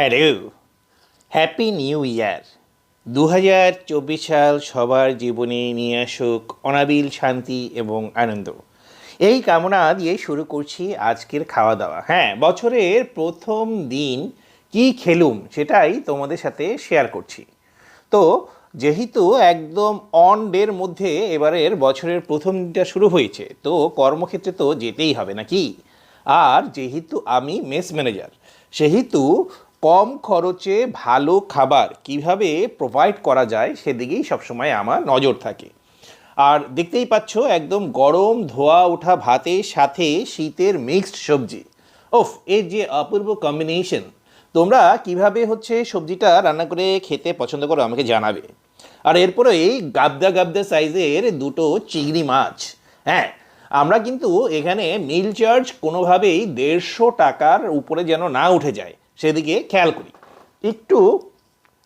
Hello happy new year দু হাজার চব্বিশ সাল সবার জীবনে নিয়ে আসুক অনাবিল শান্তি এবং আনন্দ। এই কামনা দিয়ে শুরু করছি আজকের খাওয়া দাওয়া হ্যাঁ বছরের প্রথম দিন কি খেলুম সেটাই তোমাদের সাথে শেয়ার করছি। তো, যেহেতু একদম অন ডের মধ্যে এবারের বছরের প্রথম দিনটা শুরু হয়েছে, তো কর্মক্ষেত্রে তো যেতেই হবে নাকি? আর যেহেতু আমি মেস ম্যানেজার সেহেতু কম খরচে ভালো খাবার কীভাবে প্রোভাইড করা যায় সেদিকেই সবসময় আমার নজর থাকে। আর দেখতেই পাচ্ছ, একদম গরম ধোয়া ওঠা ভাতের সাথে শীতের মিক্সড সবজি। ওফ এর যে অপূর্ব কম্বিনেশন তোমরা কীভাবে হচ্ছে সবজিটা রান্না করে খেতে পছন্দ করো আমাকে জানাবে। আর এরপরে এই গাবদা গাবদা সাইজের দুটো চিংড়ি মাছ। হ্যাঁ আমরা কিন্তু এখানে মিল চার্জ কোনোভাবেই দেড়শো টাকার উপরে যেন না উঠে যায়। সেদিকে খেয়াল করি। একটু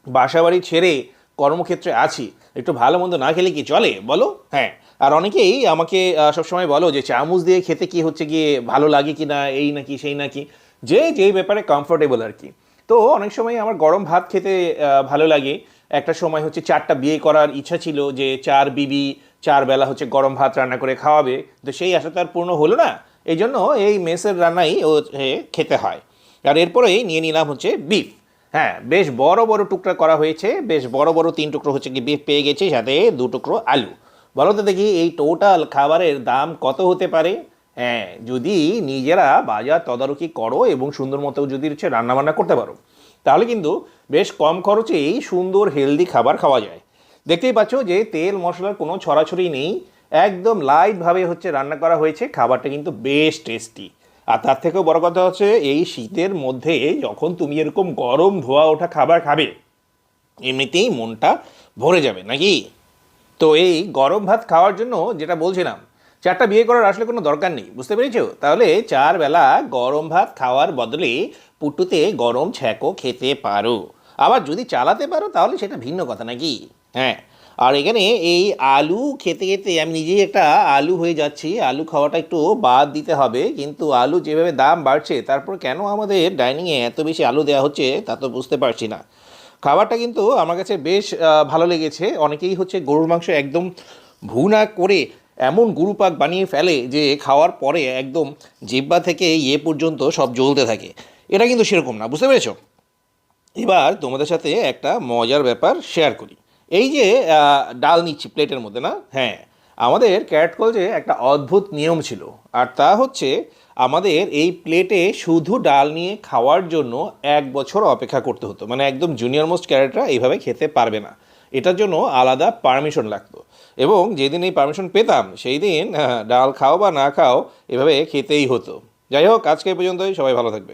বাসাবাড়ি ছেড়ে কর্মক্ষেত্রে আছি, একটু ভালো মন্দ না খেলে কি চলে? বলো? হ্যাঁ। আর অনেকেই আমাকে সবসময় বলো যে চামচ দিয়ে খেতে কি হচ্ছে গিয়ে ভালো লাগে কি না, এই নাকি, সেই নাকি, যে যেই ব্যাপারে কমফোর্টেবল আর কি। তো অনেক সময় আমার গরম ভাত খেতে ভালো লাগে। একটা সময় হচ্ছে চারটা বিয়ে করার ইচ্ছা ছিল যে চার বিবি, চার বেলা হচ্ছে গরম ভাত রান্না করে খাওয়াবে। তো সেই আশা তো আর পূর্ণ হলো না। এই জন্য এই মেসের রান্নাই ও খেতে হয়। আর এরপরেই নিয়ে নিলাম হচ্ছে বিফ হ্যাঁ বেশ বড় বড় টুকরা করা হয়েছে, বেশ বড় বড় তিন টুকরো হচ্ছে কি বিফ পেয়ে গেছি, সাথে দু টুকরো আলু। বলো তো দেখি, এই টোটাল খাবারের দাম কত হতে পারে? হ্যাঁ যদি নিজেরা বাজার তদারকি করো এবং সুন্দর মতো যদি হচ্ছে রান্নাবান্না করতে পারো, তাহলে কিন্তু বেশ কম খরচেই সুন্দর হেলদি খাবার খাওয়া যায়। দেখতেই পাচ্ছ যে তেল মশলার কোনো ছড়াছড়ি নেই, একদম লাইটভাবে হচ্ছে রান্না করা হয়েছে, খাবারটা কিন্তু বেশ টেস্টি আর তার থেকেও বড় কথা হচ্ছে, এই শীতের মধ্যে যখন তুমি এরকম গরম ধোয়া ওঠা খাবার খাবে, এমনিতেই মনটা ভরে যাবে, নাকি? তো এই গরম ভাত খাওয়ার জন্য যেটা বলছিলাম, চারটা বিয়ে করার আসলে কোনো দরকার নেই, বুঝতে পেরেছ? তাহলে চার বেলা গরম ভাত খাওয়ার বদলে পুটুতে গরম ছ্যাঁকো খেতে পারো। আবার যদি চালাতে পারো, তাহলে সেটা ভিন্ন কথা, নাকি? হ্যাঁ আর এখানে এই আলু খেতে খেতে আমি নিজেই একটা আলু হয়ে যাচ্ছি। আলু খাওয়াটা একটু বাদ দিতে হবে। কিন্তু আলু যেভাবে দাম বাড়ছে, তারপর কেন আমাদের ডাইনিংয়ে এত বেশি আলু দেওয়া হচ্ছে তা তো বুঝতে পারছি না। খাবারটা কিন্তু আমার কাছে বেশ ভালো লেগেছে। অনেকেই হচ্ছে গরুর মাংস একদম ভুনা করে এমন গুরু পাক বানিয়ে ফেলে যে খাওয়ার পরে একদম জিব্বা থেকে ইয়ে পর্যন্ত সব জ্বলতে থাকে। এটা কিন্তু সেরকম না, বুঝতে পেরেছ? এবার তোমাদের সাথে একটা মজার ব্যাপার শেয়ার করি। এই যে ডাল নিচ্ছি প্লেটের মধ্যে, না? হ্যাঁ। আমাদের ক্যারেট কলেজে একটা অদ্ভুত নিয়ম ছিল, আর তা হচ্ছে আমাদের এই প্লেটে শুধু ডাল নিয়ে খাওয়ার জন্য এক বছর অপেক্ষা করতে হতো। মানে একদম জুনিয়র মোস্ট ক্যারেটরা এইভাবে খেতে পারবে না। এটার জন্য আলাদা পারমিশন লাগতো। এবং যেদিন এই পারমিশন পেতাম, সেই দিন ডাল খাও বা না খাও, এভাবে খেতেই হতো। যাই হোক, আজকে পর্যন্তই। সবাই ভালো থাকবে